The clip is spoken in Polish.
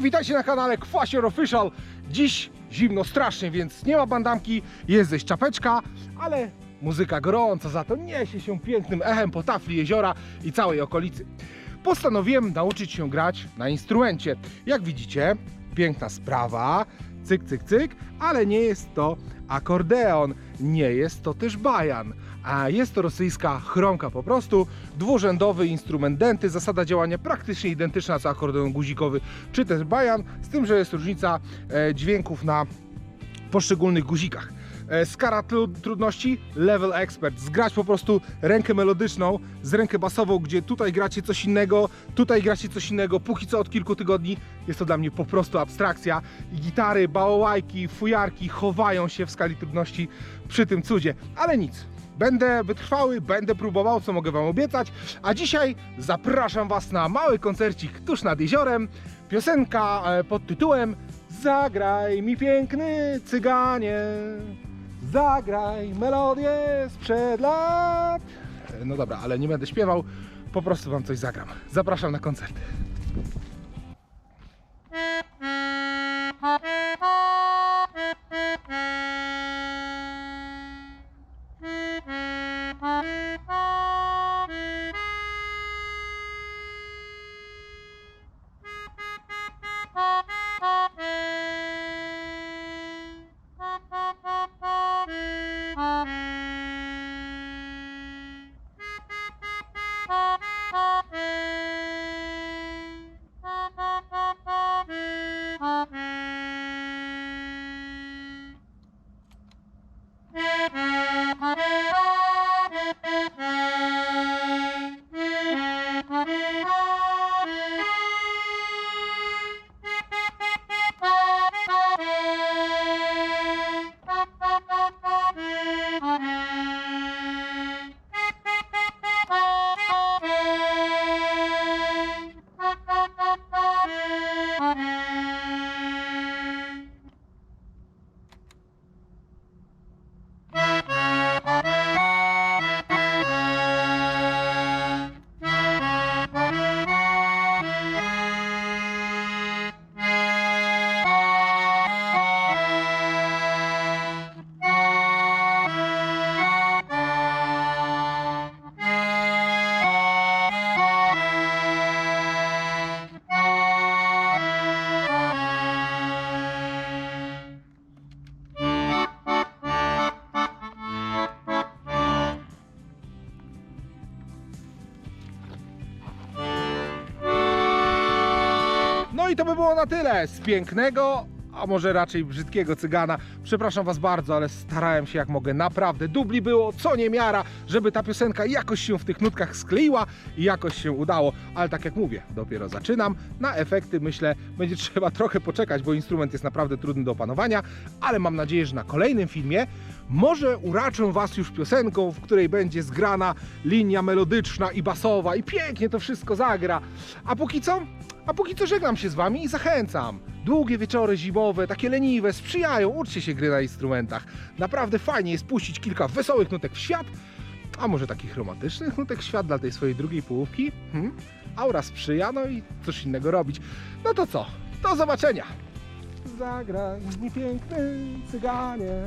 Witajcie na kanale Kwasior Official. Dziś zimno strasznie, więc nie ma bandamki, jest ześ czapeczka, ale muzyka gorąca, za to niesie się pięknym echem po tafli jeziora i całej okolicy. Postanowiłem nauczyć się grać na instrumencie. Jak widzicie, piękna sprawa, cyk, cyk, cyk, ale nie jest to akordeon, nie jest to też bajan, a jest to rosyjska chromka po prostu, dwurzędowy instrument denty, zasada działania praktycznie identyczna co akordeon guzikowy czy też bajan, z tym, że jest różnica e, dźwięków na poszczególnych guzikach. E, Skala tru- trudności level expert. Zgrać po prostu rękę melodyczną z rękę basową, gdzie tutaj gracie coś innego, tutaj gracie coś innego. Póki co od kilku tygodni jest to dla mnie po prostu abstrakcja. Gitary, bałałajki, fujarki chowają się w skali trudności przy tym cudzie. Ale nic. Będę wytrwały, będę próbował, co mogę Wam obiecać. A dzisiaj zapraszam Was na mały koncercik tuż nad jeziorem. Piosenka e, pod tytułem Zagraj mi piękny cyganie, zagraj melodię sprzed lat. E, No dobra, ale nie będę śpiewał, po prostu Wam coś zagram. Zapraszam na koncert. I to by było na tyle z pięknego, a może raczej brzydkiego cygana. Przepraszam Was bardzo, ale starałem się jak mogę. Naprawdę, dubli było co niemiara, żeby ta piosenka jakoś się w tych nutkach skleiła i jakoś się udało. Ale tak jak mówię, dopiero zaczynam. Na efekty myślę, będzie trzeba trochę poczekać, bo instrument jest naprawdę trudny do opanowania, ale mam nadzieję, że na kolejnym filmie może uraczę Was już piosenką, w której będzie zgrana linia melodyczna i basowa i pięknie to wszystko zagra. A póki co, a póki co żegnam się z Wami i zachęcam. Długie wieczory zimowe, takie leniwe, sprzyjają, uczcie się gry na instrumentach. Naprawdę fajnie jest puścić kilka wesołych nutek w świat, a może takich romantycznych nutek w świat dla tej swojej drugiej połówki? Hmm? Aura sprzyja, no i coś innego robić. No to co? Do zobaczenia! Zagraj mi piękny cyganie.